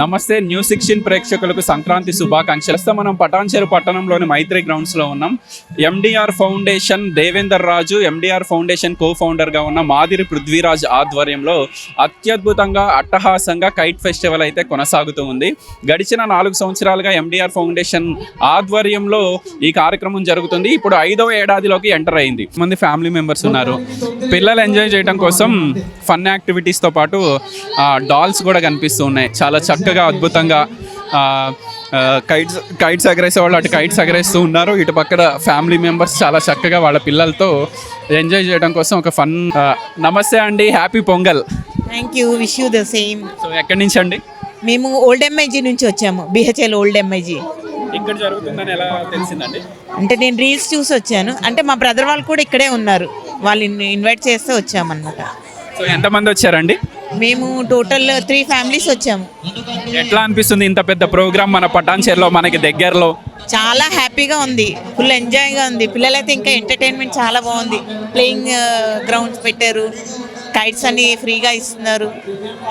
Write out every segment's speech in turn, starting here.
నమస్తే news sixteen ప్రేక్షకులకు సంక్రాంతి శుభాకాంక్షలు. మనం పటాన్చేరు పట్టణంలోని మైత్రి గ్రౌండ్స్లో ఉన్నాం MDR foundation Devender Raju MDR foundation co ఫౌండర్గా ఉన్న మాదిరి పృథ్వీరాజ్ ఆధ్వర్యంలో అత్యద్భుతంగా అట్టహాసంగా కైట్ ఫెస్టివల్ అయితే కొనసాగుతూ ఉంది. గడిచిన నాలుగు సంవత్సరాలుగా ఎండిఆర్ ఫౌండేషన్ ఆధ్వర్యంలో ఈ కార్యక్రమం జరుగుతుంది. ఇప్పుడు ఐదవ ఏడాదిలోకి ఎంటర్ అయింది. మంది ఫ్యామిలీ మెంబర్స్ ఉన్నారు. పిల్లలు ఎంజాయ్ చేయడం కోసం ఫన్ యాక్టివిటీస్తో పాటు డాల్స్ కూడా కనిపిస్తూ ఉన్నాయి. చాలా చక్కగా అద్భుతంగా కైట్స్ కైట్స్ ఎగరేసే వాళ్ళు అటు కైట్స్ ఎగరేస్తూ ఉన్నారు. ఇటు పక్కన ఫ్యామిలీ మెంబర్స్ చాలా చక్కగా వాళ్ళ పిల్లలతో ఎంజాయ్ చేయడం కోసం ఒక ఫన్ నమస్తే అండి happy Pongal. Thank you wish you the same so ఎక్కడి నుంచి అండి? మేము ఓల్డ్ ఎంఐజీ నుంచి వచ్చాము బిహెచ్ఎల్ ఓల్డ్ ఎంఐజీ ఇక్కడ జరుగుతుందని ఎలా తెలిసిందండి? అంటే నేను రీల్స్ చూసి వచ్చాను. అంటే మా బ్రదర్ వాళ్ళు కూడా ఇక్కడే ఉన్నారు. వాళ్ళు ఇన్వైట్ చేస్తే వచ్చామన్నమాట. సో ఎంతమంది వచ్చారండి? మేము టోటల్ త్రీ ఫ్యామిలీస్ వచ్చాము. ఎట్లా అనిపిస్తుంది ఇంత పెద్ద ప్రోగ్రామ్ మన పటాన్చేరులో మనకి దగ్గరలో? చాలా హ్యాపీగా ఉంది. ఫుల్ ఎంజాయ్గా ఉంది. పిల్లలైతే ఇంకా ఎంటర్టైన్మెంట్ చాలా బాగుంది. ప్లేయింగ్ గ్రౌండ్స్ పెట్టారు. కైట్స్ అన్ని ఫ్రీగా ఇస్తున్నారు.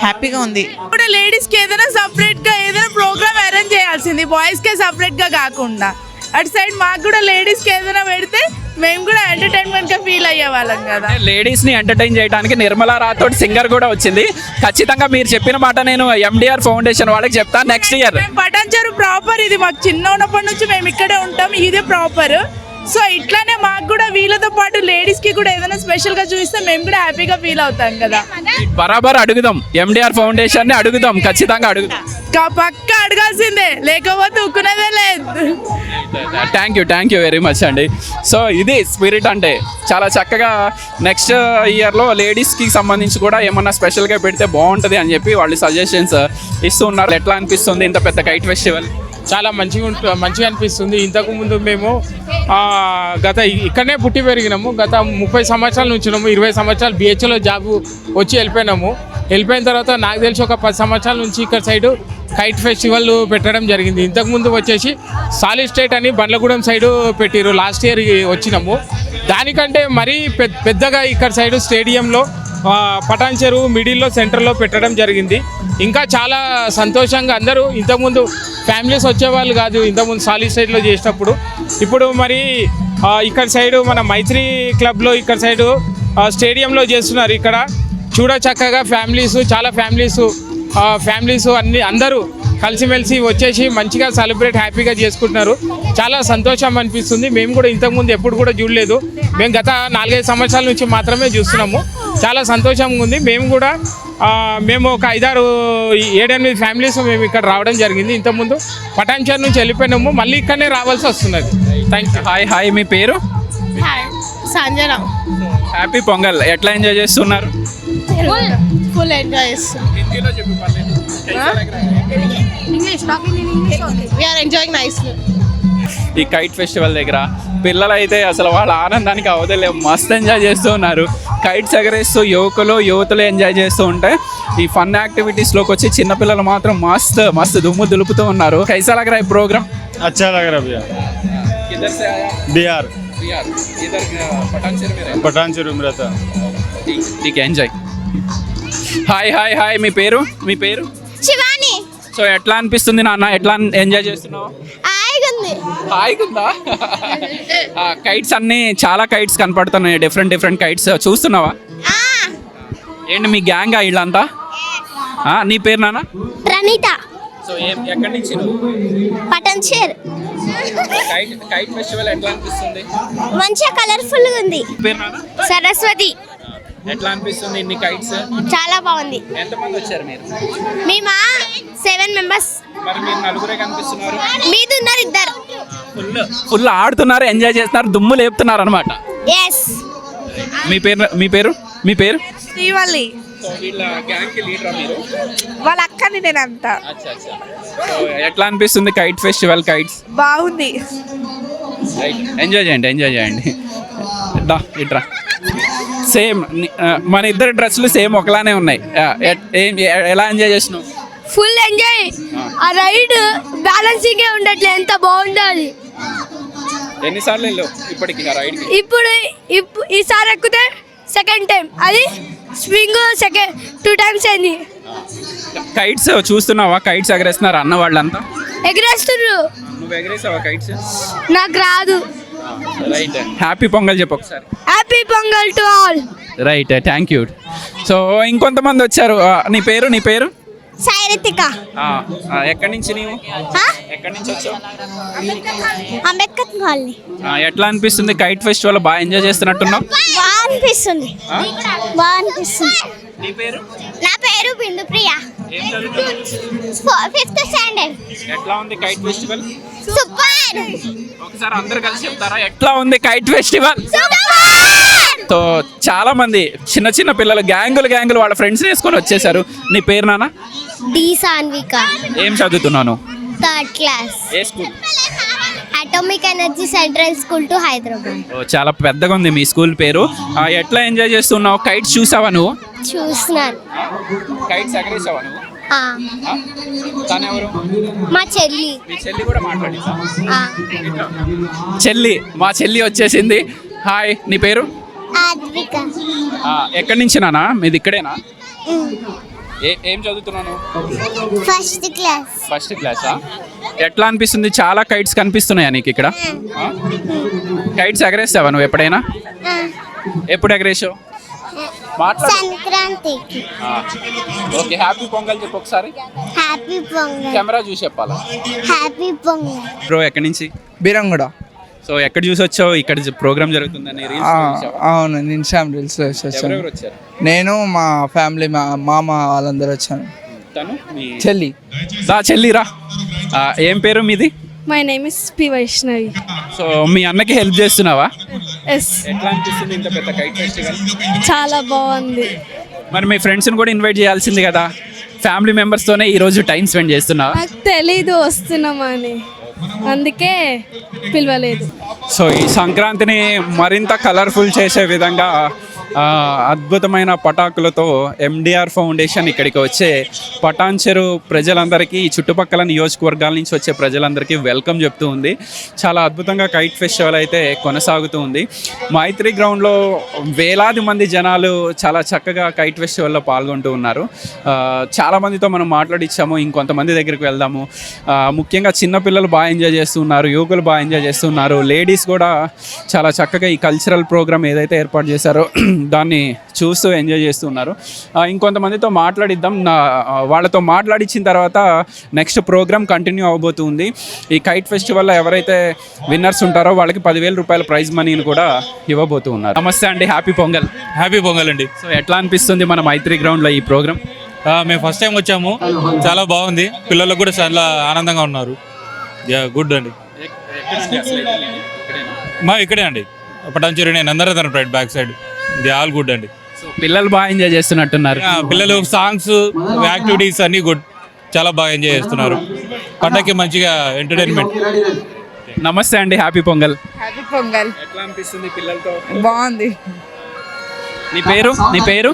హ్యాపీగా ఉంది. కూడా లేడీస్కి ఏదైనా సపరేట్గా ఏదైనా ప్రోగ్రామ్ అరేంజ్ చేయాల్సింది. బాయ్స్ కే సపరేట్గా కాకుండా. అటు సైడ్ మాకు కూడా లేడీస్కి ఏదైనా పెడితే మేము కూడా ఎంటర్టైన్మెంట్గా ఫీల్ అయ్యే వాళ్ళం కదా. లేడీస్ని ఎంటర్టైన్ చేయడానికి నిర్మలా రాథోడ్ సింగర్ కూడా వచ్చింది. ఖచ్చితంగా మీరు చెప్పిన మాట నేను ఎండిఆర్ ఫౌండేషన్ వాళ్ళకి చెప్తాను నెక్స్ట్ ఇయర్ పటాన్చెరు ప్రాపర్ ఇది. మాకు చిన్న ఉన్నప్పటి నుంచి మేము ఇక్కడే ఉంటాం. ఇదే ప్రాపర్ సో ఇట్లానే మాకు కూడా వీళ్ళతో పాటు లేడీస్కి కూడా ఏదైనా స్పెషల్గా చూస్తే మేము కూడా హ్యాపీగా ఫీల్ అవుతాం కదా. బరాబర్ అడుగుదాం. ఎండిఆర్ ఫౌండేషన్ని అడుగుదాం. ఖచ్చితంగా అడుగుదాం పక్క అడగాల్సిందే లేకపోతే ఉక్కునేదే లేదు. Thank you thank you very much అండి. సో ఇది స్పిరిట్ అంటే చాలా చక్కగా నెక్స్ట్ ఇయర్లో లేడీస్కి సంబంధించి కూడా ఏమన్నా స్పెషల్గా పెడితే బాగుంటుంది అని చెప్పి వాళ్ళు సజెషన్స్ ఇస్తూ ఉన్నారు ఎట్లా అనిపిస్తుంది ఇంత పెద్ద కైట్ ఫెస్టివల్ చాలా మంచిగా ఉంటు మంచిగా అనిపిస్తుంది. ఇంతకు ముందు మేము ఆ, గత ఇక్కడనే పుట్టి పెరిగినాము. గత ముప్పై సంవత్సరాల నుంచి ఉన్నాము. ఇరవై సంవత్సరాలు బిహెచ్లో జాబ్ వచ్చి వెళ్ళిపోయినాము. వెళ్ళిపోయిన తర్వాత నాకు తెలిసి ఒక పది సంవత్సరాల నుంచి ఇక్కడ సైడు కైట్ ఫెస్టివల్ పెట్టడం జరిగింది. ఇంతకుముందు వచ్చేసి సాలిస్టేట్ అని బండ్లగూడెం సైడు పెట్టిరు లాస్ట్ ఇయర్ వచ్చినాము. దానికంటే మరీ పెద్దగా ఇక్కడ సైడు స్టేడియంలో పటాన్ చెరువు మిడిల్లో సెంటర్లో పెట్టడం జరిగింది. ఇంకా చాలా సంతోషంగా అందరూ ఇంతకుముందు ఫ్యామిలీస్ వచ్చేవాళ్ళు కాదు ఇంతకుముందు సాలిడ్ సైడ్లో చేసినప్పుడు. ఇప్పుడు మరి ఇక్కడ సైడు మన మైత్రి క్లబ్లో ఇక్కడ సైడు స్టేడియంలో చేస్తున్నారు ఇక్కడ. చూడ చక్కగా ఫ్యామిలీస్ చాలా ఫ్యామిలీస్ ఫ్యామిలీస్ అన్ని అందరూ కలిసిమెలిసి వచ్చేసి మంచిగా సెలబ్రేట్ హ్యాపీగా చేసుకుంటున్నారు. చాలా సంతోషం అనిపిస్తుంది. మేము కూడా ఇంతకుముందు ఎప్పుడు కూడా చూడలేదు. మేము గత నాలుగైదు సంవత్సరాల నుంచి మాత్రమే చూస్తున్నాము. చాలా సంతోషంగా ఉంది. మేము కూడా ఆ, మేము ఒక ఐదారు ఏడెనిమిది ఫ్యామిలీస్ మేము ఇక్కడ రావడం జరిగింది. ఇంతకుముందు పటాన్చర్ నుంచి వెళ్ళిపోయినాము. మళ్ళీ ఇక్కడనే రావాల్సి వస్తున్నది. థ్యాంక్ యూ హాయ్ హాయ్ మీ పేరు? సంజన. హ్యాపీ పొంగల్ ఎట్లా ఎంజాయ్ చేస్తున్నారు? ఫుల్ ఎంజాయ్ చేస్తాం ఎంజాయింగ్ నైస్ ఈ కైట్ ఫెస్టివల్ దగ్గర పిల్లలైతే అసలు వాళ్ళ ఆనందానికి అవదలే మస్తు ఎంజాయ్ చేస్తూ ఉన్నారు. కైట్స్ ఎగరేస్తూ యువకులు యువతలు ఎంజాయ్ చేస్తూ ఉంటే ఈ ఫన్ యాక్టివిటీస్లోకి వచ్చి చిన్నపిల్లలు మాత్రం మస్తు మస్తు దుమ్ము దులుపుతూ ఉన్నారు. కైసాలగరా ఈ ప్రోగ్రామ్ అచ్చా ఎంజాయ్ హాయ్ హాయ్ హాయ్ మీ పేరు? మీ పేరు? శివాని. సో ఎట్లా అనిపిస్తుంది నాన్న? ఎట్లా ఎంజాయ్ చేస్తున్నావు? ఆగుంది హాయిగా ఉందా కైట్స్ అన్ని చాలా కైట్స్ కనపడుతున్నాయి. డిఫరెంట్ డిఫరెంట్ కైట్స్ చూస్తున్నావా? ఏంటి మీ గ్యాంగ్ వీళ్ళంతా నీ పేరు నాన్న? ప్రణీత. సో ఏం ఎక్కడి నుంచి పటన్ షేర్ కైట్ కైట్ ఫెస్టివల్ ఎట్లా అనిపిస్తుంది? మంచిగా కలర్ఫుల్ ఉంది. పేరు నాన్న? సరస్వతి. ఎట్లా అనిపిస్తుంది ఇన్ని కైట్స్ చాలా బాగుంది. ఎంతమంది వచ్చారు మీరు? మేమా? సెవెన్ మెంబర్స్ మరి మీరు నలుగురే కనిపిస్తున్నారు. మీద ఉన్నారు ఇద్దరు. ఫుల్. ఫుల్ ఆడుతున్నారు ఎంజాయ్ చేస్తున్నారు దుమ్ము లేపుతున్నారు అనమాట ఎస్ మీ పేరు మీ పేరు మీ పేరు? శ్రీవల్లి. వీళ్ళ గ్యాంగ్కి లీడరా మీరు? వాళ్ళ అక్కని అచ్చా సో ఎట్లా అనిపిస్తుంది కైట్ ఫెస్టివల్ కైట్స్ బాగుంది. ఎంజాయ్ చేయండి ఎంజాయ్ చేయండి. దా ఇట్రా. సేమ్ మన ఇద్దరు డ్రెస్సులు సేమ్ ఒకలానే ఉన్నాయి. ఏం ఎలా ఎంజాయ్ చేసినావు? ఫుల్ ఎంజాయ్ ఆ. రైడ్ బ్యాలెన్సింగ్ ఉండట్లే ఎంత బాగుందో అది. ఎన్నిసార్లు వెళ్ళావు ఇప్పటికి ఆ రైడ్కి ఇప్పుడు ఇప్పుడు ఈసారి ఎక్కితే సెకండ్ టైం అది స్వింగ్ సెకండ్ టూ టైమ్స్ అయింది. కైట్స్ చూస్తున్నావా? కైట్స్ ఎగరేస్తున్నారు అన్న వాళ్ళంతా? ఎగరేస్తుర్రు. నువ్వు ఎగరేసావా కైట్స్ నాకు రాదు. రైట్ హ్యాపీ పొంగల్ చెప్పు. ఒకసారి happy Pongal to all right thank you so ఇంకొంతమంది వచ్చారు. నీ పేరు నీ పేరు? ఆ, ఎక్కడి నుంచి నీవు? ఎక్కడి నుంచి వచ్చావు? అంబేద్కర్ కాలనీ. ఆ, ఎట్లా అనిపిస్తుంది? కైట్ ఫెస్టివల్ బాగా ఎంజాయ్ చేస్తున్నట్టున్నావు? బాగా అనిపిస్తుంది? బాగా అనిపిస్తుంది. నీ పేరు? నా పేరు బిందు ప్రియ ఫిఫ్త్ స్టాండర్డ్ ఎట్లా ఉంది కైట్ ఫెస్టివల్ సూపర్ ఒకసారి అందరు కలిసి చెప్తారా? ఎట్లా ఉంది కైట్ ఫెస్టివల్ సో చాలా మంది చిన్న చిన్న పిల్లలు గ్యాంగులు గ్యాంగులు వాళ్ళ ఫ్రెండ్స్ వేసుకొని వచ్చేసారు. నీ పేరు డి సాన్విక ఏం చదువుతున్నాను third class A school atomic energy central school to Hyderabad ఓ, చాలా పెద్దగా ఉంది మీ స్కూల్ పేరు. ఆ, ఎట్లా ఎంజాయ్ చేస్తున్నావు? కైట్స్ చూసావా నువ్వు? చూస్తున్నాను కైట్స్ ఎగరేసావా నువ్వు? ఆ, ఆ? తను ఎవరు మా చెల్లి. మీ చెల్లి కూడా మాట్లాడిందా? ఆ, చెల్లి మా చెల్లి వచ్చేసింది. హాయ్ నీ పేరు? ఆద్విక ఆ, ఎక్కడి నుంచి నానా? మీది ఇక్కడేనా? ఏం చదువుతున్నాను? ఫస్ట్ క్లాస్ ఫస్ట్ క్లాసా ఎట్లా అనిపిస్తుంది? చాలా కైట్స్ కనిపిస్తున్నాయా నీకు ఇక్కడ? కైట్స్ ఎగరేస్తావా నువ్వు ఎప్పుడైనా? ఎప్పుడు ఎగరేసావు సంక్రాంతికి. ఓకే హ్యాపీ పొంగల్ చెప్పు ఒకసారి. హ్యాపీ పొంగల్. కెమెరా చూసి చెప్పాలా? హ్యాపీ పొంగల్. బ్రో ఎక్కడి నుంచి? బీరంగూడ. సో ఎక్కడ చూసి వచ్చావు? ఇక్కడ ప్రోగ్రామ్ జరుగుతుందని? అవును నేను ఇన్స్టాగ్రామ్ రీల్స్లో వచ్చాను. నేను మా ఫ్యామిలీ మా మామ వాళ్ళందరూ వచ్చాను. చెల్లి. దా చెల్లిరా ఏం పేరు మీది? My name is P Vaishnavi so మీ అన్నకి హెల్ప్ చేస్తున్నావా? ఎస్ ఎట్లా అనిపిస్తుంది ఇంత పెద్ద కైట్ ఫెస్టివల్ చాలా బాగుంది. మరి మీ ఫ్రెండ్స్ని కూడా ఇన్వైట్ చేయాల్సింది కదా. ఫ్యామిలీ మెంబర్స్తోనే ఈరోజు టైం స్పెండ్ చేస్తున్నావా? నాకు తెలీదు వస్తున్నామని. అందుకే పిలవలేదు. సో ఈ సంక్రాంతిని మరింత కలర్ఫుల్ చేసే విధంగా అద్భుతమైన పటాకులతో ఎండిఆర్ ఫౌండేషన్ ఇక్కడికి వచ్చే పటాన్చెరు ప్రజలందరికీ ఈ చుట్టుపక్కల నియోజకవర్గాల నుంచి వచ్చే ప్రజలందరికీ వెల్కమ్ చెప్తూ ఉంది. చాలా అద్భుతంగా కైట్ ఫెస్టివల్ అయితే కొనసాగుతూ ఉంది. మైత్రి గ్రౌండ్లో వేలాది మంది జనాలు చాలా చక్కగా కైట్ ఫెస్టివల్లో పాల్గొంటూ ఉన్నారు. చాలామందితో మనం మాట్లాడిచ్చాము ఇంకొంతమంది దగ్గరికి వెళ్దాము. ముఖ్యంగా చిన్నపిల్లలు బాగా ఎంజాయ్ చేస్తున్నారు యువకులు బాగా ఎంజాయ్ చేస్తున్నారు లేడీస్ కూడా చాలా చక్కగా ఈ కల్చరల్ ప్రోగ్రామ్ ఏదైతే ఏర్పాటు చేశారో దాన్ని చూస్తూ ఎంజాయ్ చేస్తున్నారు ఆ, ఇంకొంతమందితో మాట్లాడిద్దాం. నా వాళ్ళతో మాట్లాడించిన తర్వాత నెక్స్ట్ ప్రోగ్రామ్ కంటిన్యూ అవబోతుంది. ఈ కైట్ ఫెస్టివల్లో ఎవరైతే విన్నర్స్ ఉంటారో వాళ్ళకి పదివేల రూపాయల ప్రైజ్ మనీని కూడా ఇవ్వబోతూ ఉన్నారు. నమస్తే అండి హ్యాపీ పొంగల్. హ్యాపీ పొంగల్ అండి. సో ఎట్లా అనిపిస్తుంది మన మైత్రి గ్రౌండ్లో ఈ ప్రోగ్రామ్? మేము ఫస్ట్ టైం వచ్చాము. చాలా బాగుంది. పిల్లలకు కూడా చాలా ఆనందంగా ఉన్నారు. యా గుడ్ అండి. మా ఇక్కడే అండి. పటాన్చేరి నేను నందరధన pride back side the all good అండి. సో పిల్లలు బాగా ఎంజాయ్ చేస్తున్నట్టున్నారు. పిల్లలు సాంగ్స్ యాక్టివిటీస్ అన్నీ గుడ్ చాలా బాగా ఎంజాయ్ చేస్తున్నారు. పండగకి మంచిగా ఎంటర్టైన్మెంట్. నమస్తే అండి హ్యాపీ పొంగల్. హ్యాపీ పొంగల్. ఎట్లా అనిపిస్తుంది పిల్లలతో? బాగుంది. నీ పేరు? నీ పేరు?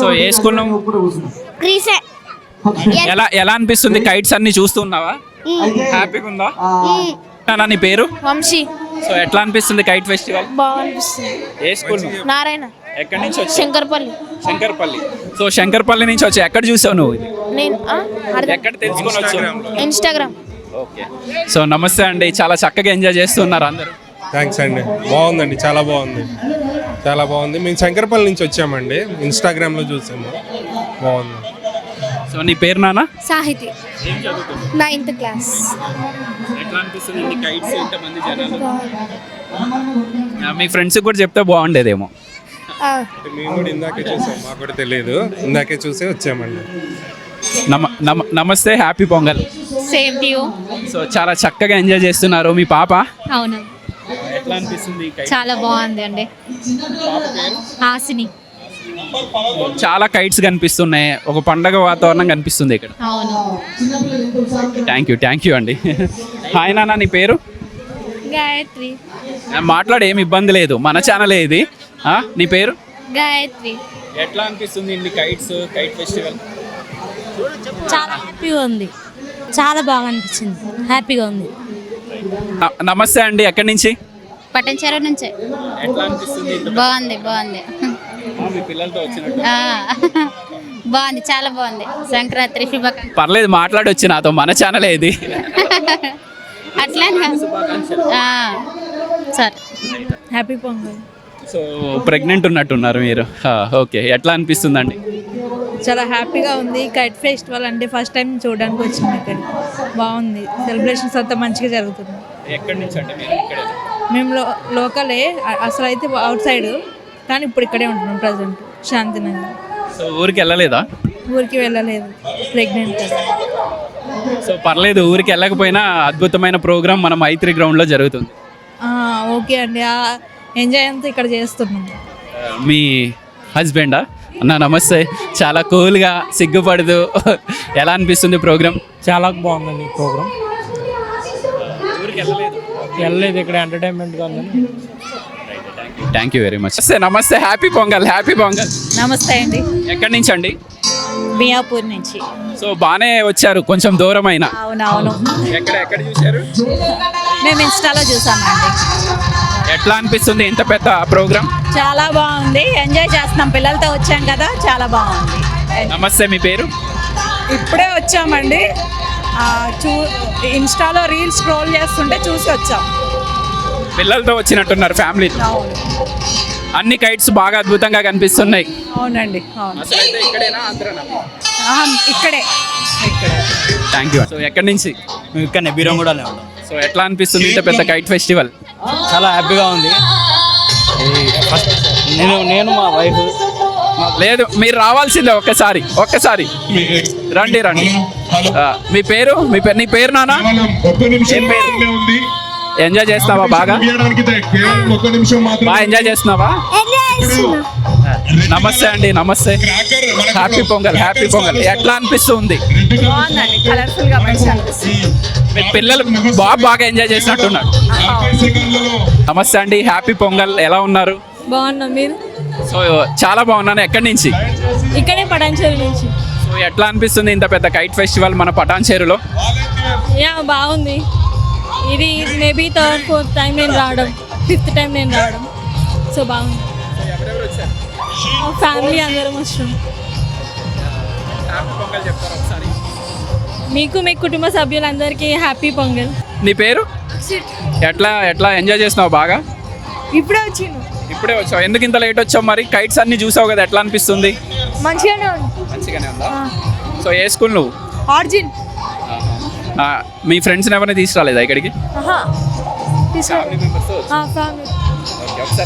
సో ఏ స్కూల్ ఎలా ఎలా అనిపిస్తుంది? కైట్స్ అన్ని చూస్తున్నావా హ్యాపీగా ఉందా? నీ పేరు? వంశీ. సో ఎట్లా అనిపిస్తుంది కైట్ ఫెస్టివల్? బాగా అనిపిస్తుంది ఏ స్కూల్? నారాయణ. ఎక్కడి నుంచి వచ్చావు? శంకర్పల్లి. శంకర్పల్లి. సో శంకర్పల్లి నుంచి వచ్చి ఎక్కడ చూసావు నువ్వు ఇది? నేను ఎక్కడ తెలుసుకొని వచ్చావు? ఇన్స్టాగ్రామ్. ఓకే. సో నమస్తే అండి. చాలా చక్కగా ఎంజాయ్ చేస్తున్నారు అందరూ. థ్యాంక్స్ అండి. బాగుందండి. చాలా బాగుంది. చాలా బాగుంది. మేము శంకరపల్లి నుంచి వచ్చామండి. ఇన్స్టాగ్రామ్లో చూసాము. బాగుంది. సో నీ పేరు నాన్న? సాహితి. నైన్త్ క్లాస్ ఎట్లా అనిపిస్తుంది? కైట్స్ ఇంతమంది జనాలు? ఆ, మీ ఫ్రెండ్స్ కూడా చెప్తే బాగుండేదేమో. మేము కూడా ఇందాకే చూసాం. మాకు కూడా తెలియదు. ఇందాకే చూసి వచ్చామండి. నమ నమ నమస్తే happy Pongal. Same to you so చాలా చక్కగా ఎంజాయ్ చేస్తున్నారు మీ పాప. అవును. ఎట్లా అనిపిస్తుంది చాలా బాగుంది అండి హాసిని. చాలా కైట్స్ కనిపిస్తున్నాయి. ఒక పండగ వాతావరణం కనిపిస్తుంది ఇక్కడ. థ్యాంక్ యూ థ్యాంక్ యూ అండి. హాయ్ నాన్న నీ పేరు? గాయత్రి. మాట్లాడే ఏమి ఇబ్బంది లేదు. మన ఛానలే ఇది. ఆ, నీ పేరు? గాయత్రి. ఎట్లా అనిపిస్తుంది ఇన్ని కైట్స్ కైట్ ఫెస్టివల్ చాలా హ్యాపీగా ఉంది. చాలా బాగా అనిపించింది. హ్యాపీగా ఉంది. నమస్తే అండి ఎక్కడి నుంచి? పట్టణచెరువు నుంచే. బాగుంది బాగుంది. బాగుంది చాలా బాగుంది. సంక్రాంతి శుభాకాంక్షలు. పర్లేదు మాట్లాడొచ్చు నాతో మన ఛానల్ ఏది అట్లా సరే. హ్యాపీ పొంగల్ సో ప్రెగ్నెంట్ ఉన్నట్టున్నారు మీరు. ఓకే. ఎట్లా అనిపిస్తుందండి? చాలా హ్యాపీగా ఉంది. కైట్ ఫెస్టివల్ అంటే ఫస్ట్ టైం చూడడానికి వచ్చింది ఇక్కడ. బాగుంది. సెలబ్రేషన్స్ అంతా మంచిగా జరుగుతుంది. ఎక్కడి నుంచి అంటే మేము లో లోకలే. అసలు అయితే అవుట్ సైడ్ కానీ ఇప్పుడు ఇక్కడే ఉంటున్నాం ప్రజెంట్. శాంతినగర్. సో ఊరికి వెళ్ళలేదా? ఊరికి వెళ్ళలేదు. ప్రెగ్నెంట్ సో పర్లేదు ఊరికి వెళ్ళకపోయినా అద్భుతమైన ప్రోగ్రామ్ మన మైత్రి గ్రౌండ్లో జరుగుతుంది. ఆ, ఓకే అండి. ఆ ఎంజాయ్ అంతా ఇక్కడ చేస్తున్నాం. మీ హస్బెండా? అన్న నమస్తే. చాలా కూల్గా సిగ్గుపడదు ఎలా అనిపిస్తుంది ప్రోగ్రామ్ చాలా బాగుందండి ప్రోగ్రామ్ ఊరికి వెళ్ళలేదు. వెళ్ళలేదు ఇక్కడ ఎంటర్టైన్మెంట్గా ఉందని థ్యాంక్ యూ వెరీ మచ్ నమస్తే నమస్తే. హ్యాపీ పొంగల్ హ్యాపీ పొంగల్ నమస్తే అండి. ఎక్కడి నుంచి అండి మియాపూర్ నుంచి. సో బాగానే వచ్చారు కొంచెం దూరం అయినా అవునవును. ఎక్కడ ఎక్కడ చూశారు? మేము ఇన్స్టాలో చూసామండి ఎట్లా అనిపిస్తుంది? ఇంత పెద్ద ప్రోగ్రామ్? చాలా బాగుంది. ఎంజాయ్ చేస్తున్నాం. పిల్లలతో వచ్చాం కదా చాలా బాగుంది. నమస్తే మీ పేరు? ఇప్పుడే వచ్చామండి. ఆ, చూ ఇన్స్టాలో రీల్స్ స్క్రోల్ చేస్తుంటే చూసి వచ్చాం. పిల్లలతో వచ్చినట్టున్నారు ఫ్యామిలీ. అన్ని కైట్స్ బాగా అద్భుతంగా కనిపిస్తున్నాయి. అవునండి అవును. ఇక్కడేనా ఆంధ్రనా? ఇక్కడే. థ్యాంక్ యూ సో ఎక్కడి నుంచి? ఇక్కడ బీరం కూడా ఉన్నాం. సో ఎట్లా అనిపిస్తుంది ఇంత పెద్ద కైట్ ఫెస్టివల్? చాలా హ్యాపీగా ఉంది. ఫస్ట్ నేను నేను మా వైఫ్ లేదు మీరు రావాల్సిందే ఒక్కసారి ఒక్కసారి. రండి రండి. ఆ, మీ పేరు మీ పేరు నీ పేరు నానా? ఏం పేరు? ఎంజాయ్ చేస్తున్నావా బాగా? బాగా ఎంజాయ్ చేస్తున్నావా? నమస్తే అండి నమస్తే. Happy Pongal happy Pongal. ఎట్లా అనిపిస్తుంది? మీ పిల్లలు బాగా బాగా ఎంజాయ్ చేసినట్టున్నారు. నమస్తే అండి హ్యాపీ పొంగల్. ఎలా ఉన్నారు? బాగున్నాం మీరు? సో చాలా బాగున్నాను. ఎక్కడి నుంచి? ఇక్కడే పడంచేరు నుంచి. సో ఎట్లా అనిపిస్తుంది ఇంత పెద్ద కైట్ ఫెస్టివల్ మన పటాన్ చేరులో యా బాగుంది. ఇది మేబీ థర్డ్ ఫోర్త్ టైం నేను రావడం. ఫిఫ్త్ టైం నేను రావడం. సో బాగుంది ఫ్యామిలీ అందరం వచ్చాం మీకు మీ కుటుంబ సభ్యులందరికీ హ్యాపీ పొంగల్. నీ పేరు? ఎట్లా ఎట్లా ఎంజాయ్ చేస్తున్నావు బాగా? ఇప్పుడే వచ్చిండు. ఇప్పుడే వచ్చావు? ఎందుకు ఇంత లేట్ వచ్చావు మరి? కైట్స్ అన్ని చూసావు కదా ఎట్లా అనిపిస్తుంది? మంచిగానే ఉంది. మంచిగానే ఉందా? సో ఏ స్కూల్ నువ్వు? ఆర్జిన్. మీ ఫ్రెండ్స్ని ఎవరిని తీసుకురాలేదా ఇక్కడికి?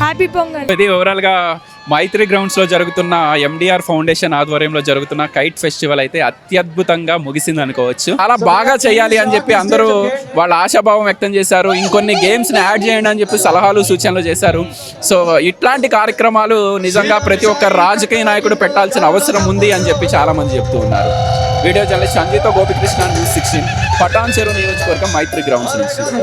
హ్యాపీ పొంగల్ ఇది ఓవరాల్గా మైత్రి గ్రౌండ్స్లో జరుగుతున్న ఎండిఆర్ ఫౌండేషన్ ఆధ్వర్యంలో జరుగుతున్న కైట్ ఫెస్టివల్ అయితే అత్యద్భుతంగా ముగిసింది అనుకోవచ్చు. చాలా బాగా చేయాలి అని చెప్పి అందరూ వాళ్ళ ఆశాభావం వ్యక్తం చేశారు. ఇంకొన్ని గేమ్స్ని యాడ్ చేయండి అని చెప్పి సలహాలు సూచనలు చేశారు. సో ఇట్లాంటి కార్యక్రమాలు నిజంగా ప్రతి ఒక్క రాజకీయ నాయకుడు పెట్టాల్సిన అవసరం ఉంది అని చెప్పి చాలా మంది చెప్తూ ఉన్నారు. Video journalist Sangeetha Gopikrishna news sixteen Patancheru నియోజకవర్గం మైత్రి గ్రౌండ్స్ నుంచి.